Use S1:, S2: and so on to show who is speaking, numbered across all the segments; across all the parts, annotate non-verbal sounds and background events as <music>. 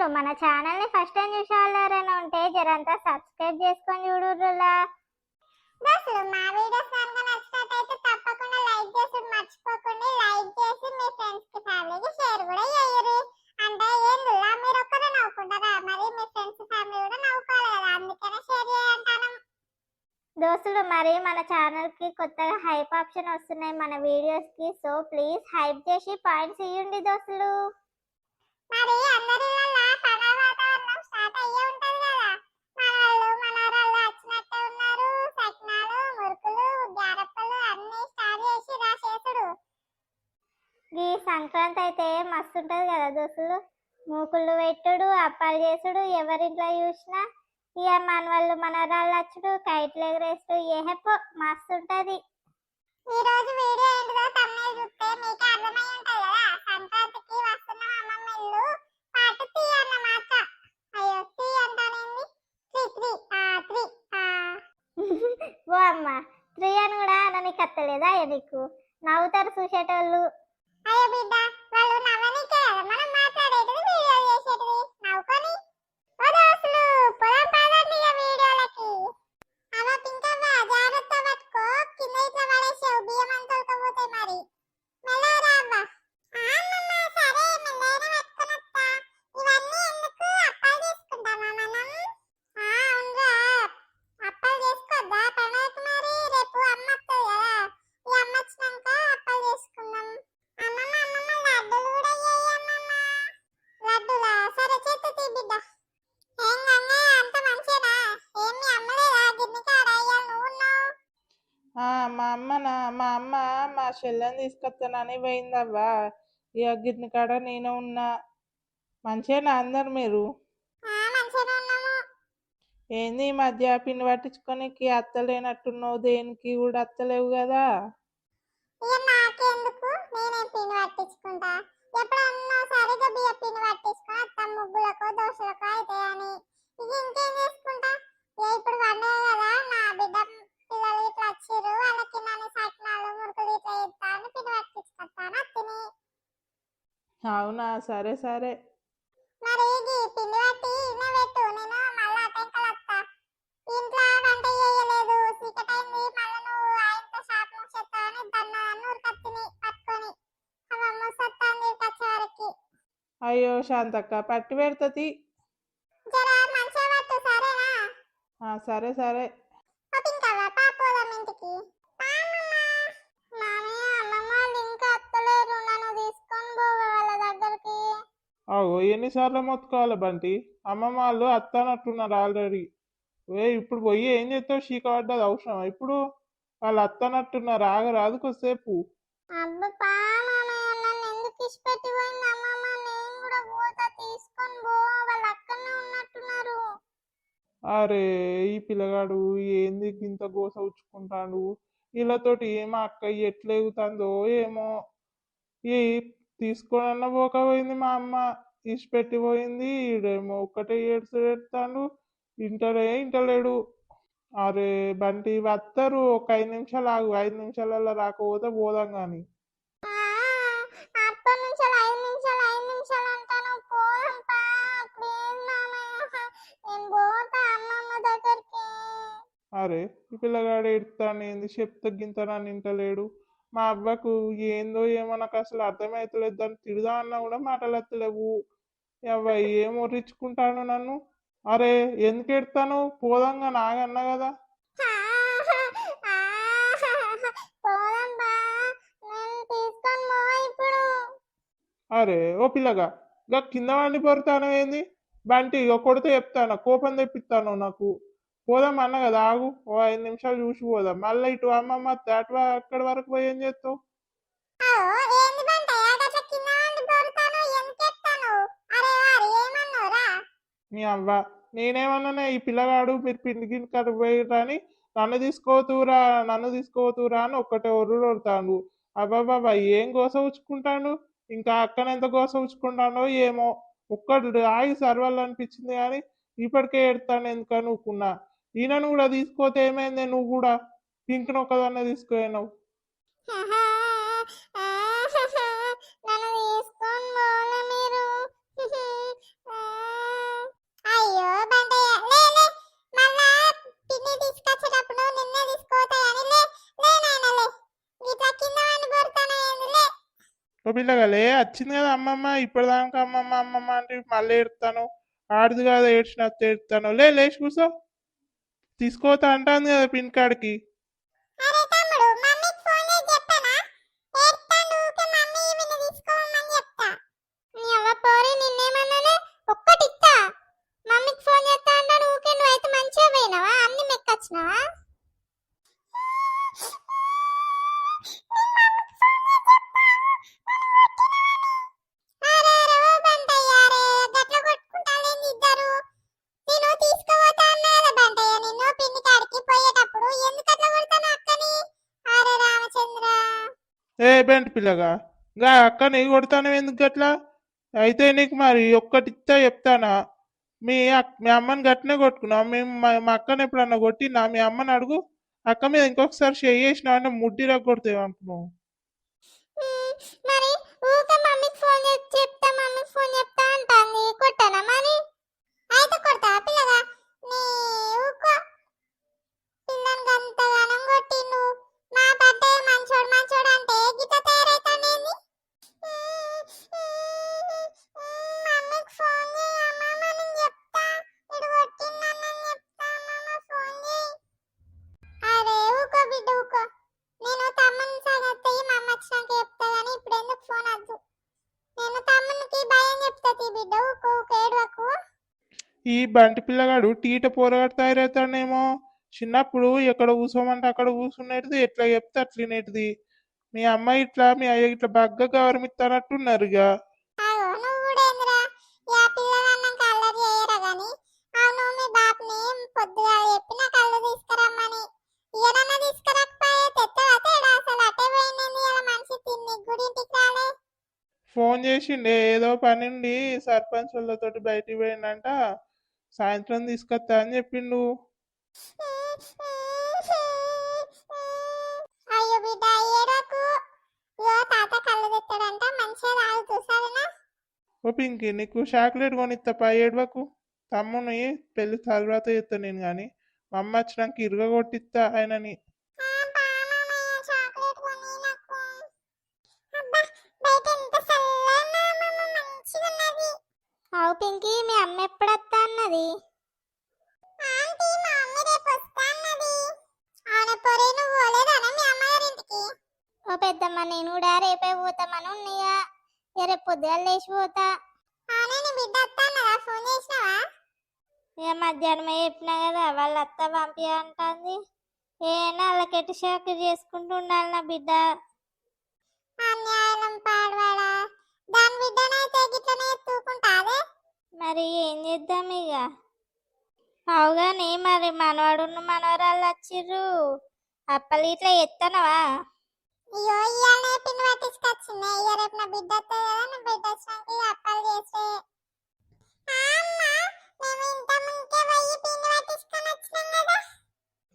S1: దోస్తులు మన ఛానల్ని ఫస్ట్ టైం చూసే ఉంటే జరంతా సబ్స్క్రైబ్ చేసుకొని చూడుర్రులా. దోస్తులు మా వీడియోస్ కనుక నచ్చినట్టయితే తప్పకుండా లైక్ చేసి మర్చిపోకండి. లైక్ చేసి మీ ఫ్రెండ్స్కి ఫ్యామిలీకి షేర్ కూడా చేయరు అంటే ఏందులా మీరు ఒక్కరే నవ్వుకుంటారా? మరి మీ ఫ్రెండ్స్ ఫ్యామిలీ కూడా నవ్వుకోవాలి కదా. అందుకనే షేర్ చేయంటాను. దోస్తులు మరి మన ఛానల్కి కొత్తగా హైప్ ఆప్షన్ వస్తున్నాయి మన వీడియోస్కి. సో ప్లీజ్ హైప్ చేసి పాయింట్స్ ఇవ్వండి దోస్తులు. మరి అందరిలో సంక్రాంతి అయితే మస్తు ఉంటది కదా దోస్తులు. మూకుళ్ళు పెట్టుడు అప్పాలు చేసుడు ఎవరింట్లో చూసినా ఇక మన వాళ్ళు మనవరాళ్ళు వచ్చుడు కైట్లు ఎగరేసుడు ఏహెప్పో మస్తు ఉంటది ఈ రోజు వీడియో ఏంటిదో తమ్ముళ్ళు చూస్తే మీకు అర్థమై ఉంటది కదా. సంక్రాంతికి వస్తున్నాం అమ్మమ్మ ఇల్లు పాటు త్రీ అన్నమాట. అయ్యో త్రీ అంటానేంది త్రీ త్రీ ఆ త్రీ ఆ. <laughs> ఓ అమ్మ త్రీ అని కూడా అననికి అత్తలేదా అయ్యో నీకు? నవ్వుతారు చూసేటోళ్ళు. అయ్యో బిడ్డ
S2: మా చెల్లెని తీసుకొస్తానని పోయిందవ్వా. ఇక గిన్నె కాడ నేను ఉన్నా. మంచిగానా అందరు మీరు? ఏంది ఈ మధ్య పిండి పట్టించుకోనికి అత్తలేనట్టున్నావు? దేనికి? కూడా అత్తలేవు కదా.
S1: ఇక నాకెందుకు? నేనేం పిండి పట్టించుకుంటా? ఎప్పుడన్నా సరిగా బియ్య పిండి పట్టించుకొని
S2: అవునా? సరే సరే.
S1: మరి ఇది పిండి పట్టి పెట్టు? నేను మళ్ళా అటెంకలు వస్తా. ఇంట్లో వంట చేయలేదు. చీకటైంది మళ్ళా నువ్వు ఆయనతో షాప్ ముచ్చేస్తావని దన్న నూరుకత్తిని పట్టుకొని అవమ్మ సత్తాంది వచ్చేవరకు
S2: అయ్యో శాంతక్క పట్టి పెడుతుంది
S1: జరా మంచిగా పట్టు సరేనా?
S2: ఆ, సరే సరే
S1: పట్టింకవ్వ పాపోదాం ఇంటికి మామయ్య అమ్మమ్మ వాళ్ళు ఇంకా అత్తలేరు నన్ను తీసుకొని పోవే వాళ్ళ దగ్గరికి
S2: అవు ఎన్నిసార్లు మొత్తుకోవాలి బంటి? అమ్మమ్మ వాళ్ళు అత్తనట్టున్నారు ఆల్రెడీ. ఏ ఇప్పుడు పోయి ఏం చేస్తావు? చీక పడ్డది అవసరం ఇప్పుడు వాళ్ళు అత్తనట్టున్నారు ఆగరాదు కొద్దిసేపు.
S1: అబ్బా మామయ్య నన్ను ఎందుకు ఇష్టపెట్టి పోయింది అమ్మమ్మ? నేను కూడా పోతా తీసుకొని పో. వాళ్ళు అక్కడనే ఉన్నట్టున్నారు.
S2: అరే ఈ పిల్లగాడు ఏంది ఇంత గోస ఉచ్చుకుంటాడు? వీళ్ళతోటి మా అక్క ఎట్లా ఎగుతుందో ఏమో. ఈ తీసుకోనన్న పోకపోయింది మా అమ్మ. ఇచ్చిపెట్టి పోయింది ఈడేమో ఒక్కటే ఏడ్స్ ఏడుతాడు ఇంటలే ఇంటలేడు అరే బంటి వస్తారు ఒక ఐదు నిమిషాలు ఆగు. ఐదు నిమిషాలలో రాకపోతే పోదాం కానీ అరే ఈ పిల్లగాడు ఎడుతాను ఏంది? చెప్తే గింతనని వింటలేడు మా అవ్వకు ఏందో ఏమో నాకు అసలు అర్థమవుతలేదు దాన్ని తిడదా అన్నా కూడా మాటలు ఎత్తలేవు అవ్వ ఏం ఒర్రించుకుంటాను నన్ను? అరే ఎందుకు ఎడతాను? పోదంగా నాగన్నా కదా. అరే ఓ పిల్లగా ఇక కింద వండి పొరుతాను ఏంది? బంటి ఇక కొడితే చెప్తాను? కోపం తెప్పిస్తాను నాకు? పోదాం అన్న కదా ఆగు. ఓ ఐదు నిమిషాలు చూసి పోదాం. మళ్ళీ ఇటు అమ్మమ్మ అటు అక్కడి వరకు పోయి ఏం చేస్తావు? మీ అవ్వ నేనేమన్నానే ఈ పిల్లగాడు మీరు పిండి గిన్నె కడుపు పోయిరని నన్ను తీసుకోతురా నన్ను తీసుకోతురా అని ఒక్కటే ఒర్రు కొడతాడు అబ్బాబాబా ఏం గోస ఉచ్చుకుంటాడు? ఇంకా అక్కన ఎంత గోస ఉచ్చుకుంటాడో ఏమో. ఒక్కడు ఆగి సర్వాలు అనిపించింది కానీ ఇప్పటికే ఎడతాను ఎందుకని ఊకున్నా. ఈయనను కూడా తీసుకోతే ఏమైంది? నువ్వు కూడా పింక్
S1: నొక్కదన్న
S2: తీసుకున్నావు పిల్లగలే వచ్చింది కదా అమ్మమ్మ ఇప్పటిదాకా అమ్మమ్మ అమ్మమ్మ అంటే మళ్ళీ ఏడుతాను? ఆడదు కదా ఏడ్చిన ఏడుతాను? లే లేచి కూర్చో. తీసుకోతా అంటాను కదా పిన్
S1: కార్డ్కి.
S2: ఏ పిల్లగా? గా అక్క నీ కొడతాను ఎందుకు గట్లా అయితే నీకు మరి ఒక్కటి ఇస్తా చెప్తానా? మీ మీ అమ్మని గట్టినే కొట్టుకున్నాం మేము మా అక్కని ఎప్పుడన్నా కొట్టినా మీ అమ్మని అడుగు. అక్క మీద ఇంకొకసారి చేసినావు అంటే ముడ్డి కొడతావు అనుకున్నావు
S1: మ్మ్, మరి మమ్మీకి ఫోన్ చెప్తా. మమ్మీకి ఫోన్ వచ్చినాక చెప్తా కానీ ఇప్పుడు ఎందుకు ఫోన్ వద్దు? నేను తమ్మునికి భయం చెప్తా తీ బిడ్డ ఊకో ఏడవకు.
S2: ఈ బంటి పిల్లగాడు టీట పోరగాడు తయారవుతాడేమో. చిన్నప్పుడు ఎక్కడ కూసోమంటే అక్కడ కూర్చునేటిది ఎట్లా చెప్తే అట్లనేటిది మీ అమ్మాయి ఇట్లా మీ అయ్య ఇట్లా బగ్గ గౌరమిస్తానట్టున్నారు ఇక ఫోన్ చేసిండే ఏదో పని ఉండి సర్పంచ్ వాళ్ళతోటి బయటికి పోయిండంట సాయంత్రం తీసుకొస్తా అని చెప్పిండు.
S1: అయ్యో బిడ్డ ఏడకు? ఇగో తాత కళ్ళు తెస్తాడంట మంచిగా తాగు చూసావునా?
S2: ఓ పింకి నీకు చాక్లెట్ కొనిస్తా ఏడవకు. తమ్ముని పెళ్ళి తర్వాత చేస్తా నేను కానీ మా అమ్మ వచ్చినాక ఇరుగ కొట్టిస్తా ఆయనని.
S1: అవు పింకీ మీ అమ్మ ఎప్పుడు వస్తా అన్నది. ఓ పెద్దమ్మ నేను కూడా రేపే పోతామని ఉన్నాయా రేపు పొద్దుగాల లేచి పోతా. ఇక మధ్యాహ్నమే చెప్పినా కదా వాళ్ళ అత్త పంపి అంటుంది ఏ వాళ్ళకెట్టి షాక్ చేసుకుంటూ ఉండాలి నా బిడ్డ. అన్యాయం పాడవాడా దాని బిడ్డనైతే గిట్లనే ఎత్తుకుంటాదే మరి ఏం చేద్దాం ఇక అవుగాని మరి మనవాడున్న మనవరాళ్ళు వచ్చిర్రు. అప్పలు ఇట్లా ఎత్తనవా? అయ్యో ఇవాళ పిన్ పట్టించుకొచ్చింది ఇక రేపు నా బిడ్డ వస్తుంది కదా నా బిడ్డ వచ్చినాక ఇక అప్పలు చేసే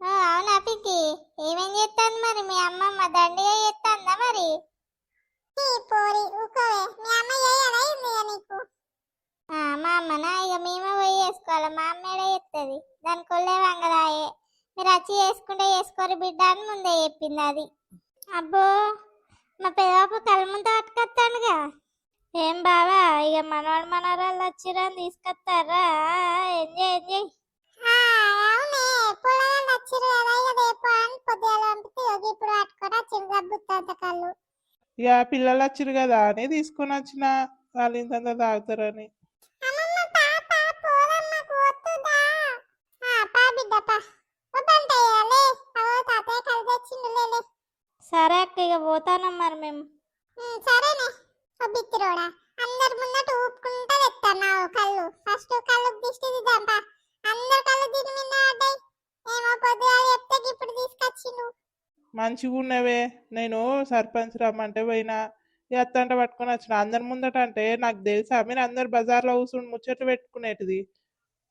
S1: అవునా పిక్కి ఏమేం చేస్తాను మరి మీ అమ్మమ్మ? దండిగా చేస్తుందా మరి? పోరి ఊకోవే మీ అమ్మ చేయదా ఏంది ఇక నీకు మా అమ్మనా ఇక మేమే పోయి చేసుకోవాలి మా అమ్మేడే చేస్తుంది దాని కొల్లే వంగదాయే. మీరు వచ్చి చేసుకుంటే చేసుకోరు బిడ్డ అని ముందే చెప్పింది అది. అబ్బో మా పెదవాపు కలముంత పట్టుకొస్తాడుగా. ఏం బావా ఇక మనవాడు మనవరాళ్ళు వచ్చిరని తీసుకొస్తారా? Enjoy enjoy. కళ్ళు.
S2: ఇక పిల్లలు వచ్చిరు కదా అని తీసుకొని వచ్చిన వాళ్ళు ఇంత తాగుతారని
S1: అమ్మమ్మ పాప పోదమ్మ పోతుందా ఆ పా బిడ్డ పా వద్దంటయ్యాలే అవో తాతయ్య కళ్ళు తెచ్చిండు లేలే సరే అక్క ఇక పోతానం మరి మేము. సరేనే. ఓ బిత్తిరోడా అందరి ముందట ఊపుకుంటా తెస్తున్నావు కళ్ళు. ఫస్ట్ కళ్ళు దిష్టి దిద్దాంపా అందరు కళ్ళు దీని మీద పడ్డాయి ఏమో పొద్దుగా చెప్తే ఇప్పుడు తీసుకొచ్చిండు.
S2: మంచిగా ఉన్నవే. నేను సర్పంచ్ రమ్మంటే పోయినా ఎత్త అంటే పట్టుకొని వచ్చిన. అందరి ముందట అంటే నాకు తెలుసా మీరు అందరు బజార్లో కూర్చుని ముచ్చట్లు పెట్టుకునేటిది.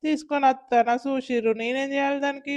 S2: తీసుకొని వస్తానా చూసిర్రు. నేనేం చేయాలి దానికి?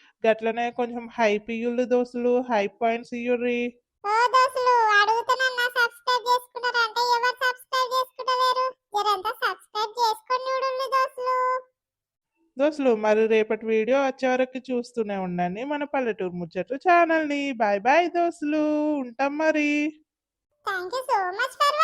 S2: గట్లనే కొంచెం హైప్ ఇయ్యుర్రి దోస్తులు హైప్ పాయింట్స్ ఇయ్యుర్రి.
S1: ఓ దోస్తులు అడుగుతున్నా సబ్స్క్రైబ్ చేసుకుంటారంటే ఎవరు సబ్స్క్రైబ్ చేసుకుంటలేరు? జరంతా సబ్స్క్రైబ్ చేసుకొని చూడండి దోస్తులు.
S2: దోస్తులు మరి రేపటి వీడియో వచ్చే వరకు చూస్తూనే ఉండండి మన పల్లెటూరు ముచ్చట్లు ఛానల్ని బాయ్ బాయ్ దోస్తులు ఉంటాం మరి.
S1: Thank you so much for